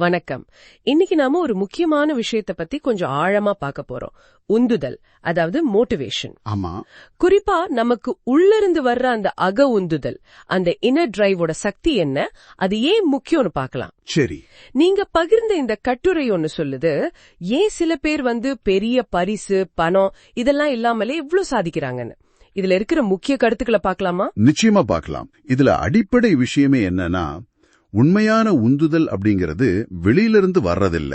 வணக்கம். இன்னைக்கு நாம ஒரு முக்கியமான விஷயத்தை பத்தி கொஞ்சம் ஆழமா பார்க்க போறோம். உந்துதல் அதாவது மோட்டிவேஷன் ஆமா. குறிப்பா நமக்கு உள்ளிருந்து வர்ற அந்த அக உந்துதல் அந்த இன்னர் டிரைவோட சக்தி என்ன அது ஏன் முக்கியம்னு பார்க்கலாம். சரி. நீங்க பகிர்ந்த இந்த கட்டுரை ஒன்னு சொல்லுது ஏன் சில பேர் வந்து பெரிய பரிசு பணம் இதெல்லாம் இல்லாமலே இவ்ளோ சாதிக்கிறாங்கன்னு. இதுல இருக்கிற முக்கிய கருத்துக்களை பார்க்கலாமா? நிச்சயமா பார்க்கலாம். இதுல அடிப்படை விஷயமே என்னன்னா உண்மையான உந்துதல் அப்படிங்கிறது வெளியிலிருந்து வர்றதில்ல.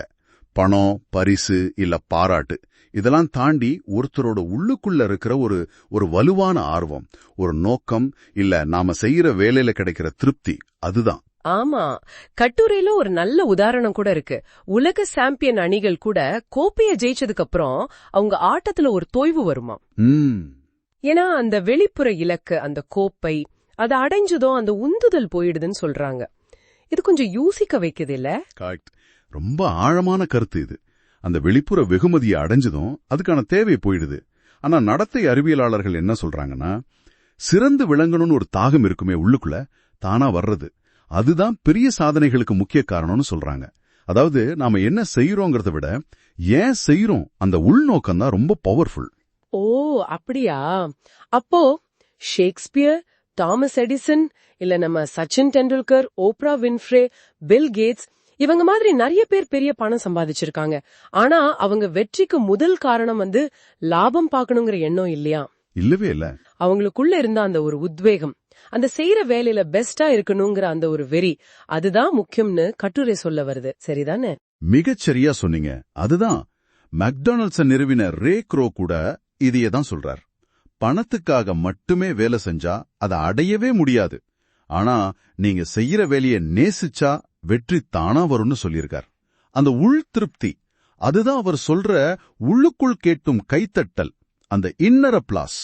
பணம் பரிசு இல்ல பாராட்டு. இதெல்லாம் தாண்டி ஒருத்தரோட உள்ளுக்குள்ள இருக்கிற ஒரு ஒரு வலுவான ஆர்வம் ஒரு நோக்கம் இல்ல நாம செய்யற வேலையில கிடைக்கிற திருப்தி அதுதான். ஆமா. கட்டுரையில ஒரு நல்ல உதாரணம் கூட இருக்கு. உலக சாம்பியன் அணிகள் கூட கோப்பைய ஜெயிச்சதுக்கு அப்புறம் அவங்க ஆட்டத்துல ஒரு தொய்வு வருமா ம். ஏன்னா அந்த வெளிப்புற இலக்கு அந்த கோப்பை அதை அடைஞ்சதும் அந்த உந்துதல் போயிடுதுன்னு சொல்றாங்க. இது கொஞ்சம் யோசிக்க வைக்குது இல்ல? ரொம்ப ஆழமான கருத்து இது. அந்த வெளிப்புற வெகுமதியை அடைஞ்சதும் அதுக்கான தேவை போயிடுது. ஆனா நடத்தை அறிவியலாளர்கள் என்ன சொல்றாங்கன்னா சிறந்து விளங்கணும்னு ஒரு தாகம் இருக்குமே உள்ளுக்குள்ள தானா வர்றது. அதுதான் பெரிய சாதனைகளுக்கு முக்கிய காரணம்னு சொல்றாங்க. அதாவது நாம என்ன செய்யறோங்கிறத விட ஏன் செய்யறோம் அந்த உள்நோக்கம் தான் ரொம்ப பவர்ஃபுல் ஓ அப்படியா? அப்போ ஷேக்ஸ்பியர் தாமஸ் எடிசன் இல்ல நம்ம Sachin Tendulkar Oprah Winfrey Bill Gates இவங்க மாதிரி நிறைய பேர் பெரிய பணம் சம்பாதிச்சிருக்காங்க. ஆனா அவங்க வெற்றிக்கு முதல் காரணம் வந்து லாபம் பார்க்கணுங்கிற எண்ணம் இல்லையா? இல்லவே இல்ல. அவங்களுக்குள்ள இருந்த அந்த ஒரு உத்வேகம் அந்த செய்யற வேலையில பெஸ்டா இருக்கணுங்கிற அந்த ஒரு வெறி அதுதான் முக்கியம்னு கட்டுரை சொல்ல வருது. சரிதானே? மிகச் சரியா சொன்னீங்க. அதுதான் மெக்டானல்ட்ஸ நிறுவின ரே க்ரோ கூட இதையே தான் சொல்றார். பணத்துக்காக மட்டுமே வேலை செஞ்சா அதை அடையவே முடியாது. ஆனா நீங்க செய்யற வேலையை நேசிச்சா வெற்றி தானா வரும்னு சொல்லியிருக்கார். அந்த உள் திருப்தி அதுதான் அவர் சொல்ற உள்ளுக்குள் கேட்டும் கைத்தட்டல் அந்த இன்னர பிளாஸ்.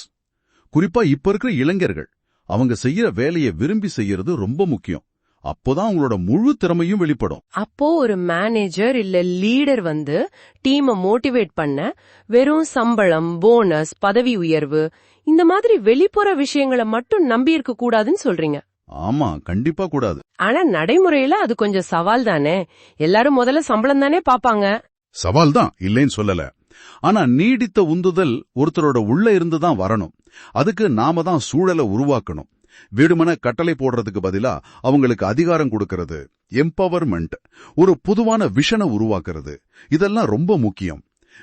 குறிப்பா இப்ப இருக்கிற இளைஞர்கள் அவங்க செய்யற வேலையை விரும்பி செய்யறது ரொம்ப முக்கியம். அப்போதான் அவங்களோட முழு திறமையும் வெளிப்படும். அப்போ ஒரு மேனேஜர் இல்ல லீடர் வந்து டீமை மோட்டிவேட் பண்ண வெறும் சம்பளம் போனஸ் பதவி உயர்வு இந்த மாதிரி வெளிப்புற விஷயங்களை மட்டும் நம்பி இருக்க கூடாதுன்னு சொல்றீங்க. ஆமா கண்டிப்பா கூடாது. ஆனா நடைமுறையில அது கொஞ்சம் சவால் தானே? எல்லாரும் முதல்ல சம்பளம் தானே பாப்பாங்க. சவால் தான் இல்லைன்னு சொல்லல. ஆனா நீடித்த உந்துதல் ஒருத்தரோட உள்ள இருந்து தான் வரணும். அதுக்கு நாம தான் சூழலை உருவாக்கணும். வீடுமன கட்டளை போடுறதுக்கு பதிலா அவங்களுக்கு அதிகாரம் கொடுக்கறது. எம்பவர்மெண்ட் ஒரு பொதுவான விஷனை உருவாக்குறது. இதெல்லாம் ரொம்ப முக்கியம்.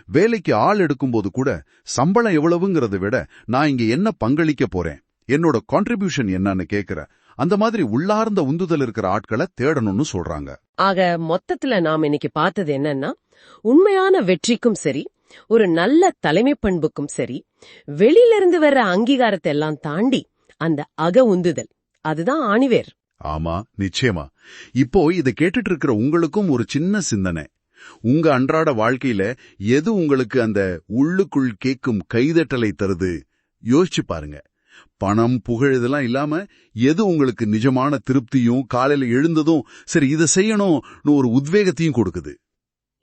வேலைக்கு ஆள் எடுக்கும்போது கூட சம்பளம் எவ்வளவுங்கிறத விட நான் இங்க என்ன பங்களிக்க போறேன்? என்னோட கான்ட்ரிபியூஷன் என்னன்னு கேக்குற. அந்த மாதிரி உள்ளார்ந்த உந்துதல் இருக்கிற ஆட்களை தேடணும்னு சொல்றாங்க. ஆக மொத்தத்துல நாம் இன்னைக்கு பார்த்தது என்னன்னா உண்மையான வெற்றிக்கும் சரி ஒரு நல்ல தலைமை பண்புக்கும் சரி வெளியிலிருந்து வர்ற அங்கீகாரத்தை எல்லாம் தாண்டி அந்த அக உந்துதல். அதுதான் ஆணிவேர். ஆமா நிச்சயமா. இப்போ இதை கேட்டுட்டு இருக்கிற உங்களுக்கும் ஒரு சின்ன சிந்தனை. உங்க அன்றாட வாழ்க்கையில எது உங்களுக்கு அந்த உள்ளுக்குள் கேட்கும் கைதட்டலை தருது? யோசிச்சு பாருங்க. பணம் புகழ் இதெல்லாம் இல்லாம எது உங்களுக்கு நிஜமான திருப்தியும் காலையில எழுந்ததும் சரி இதை செய்யணும்னு ஒரு உத்வேகத்தையும் கொடுக்குது?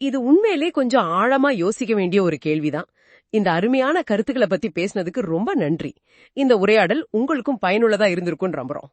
இது உண்மையிலே கொஞ்சம் ஆழமா யோசிக்க வேண்டிய ஒரு கேள்விதான். இந்த அருமையான கருத்துக்களை பத்தி பேசினதுக்கு ரொம்ப நன்றி. இந்த உரையாடல் உங்களுக்கும் பயனுள்ளதா இருந்திருக்கும் நம்புறோம்.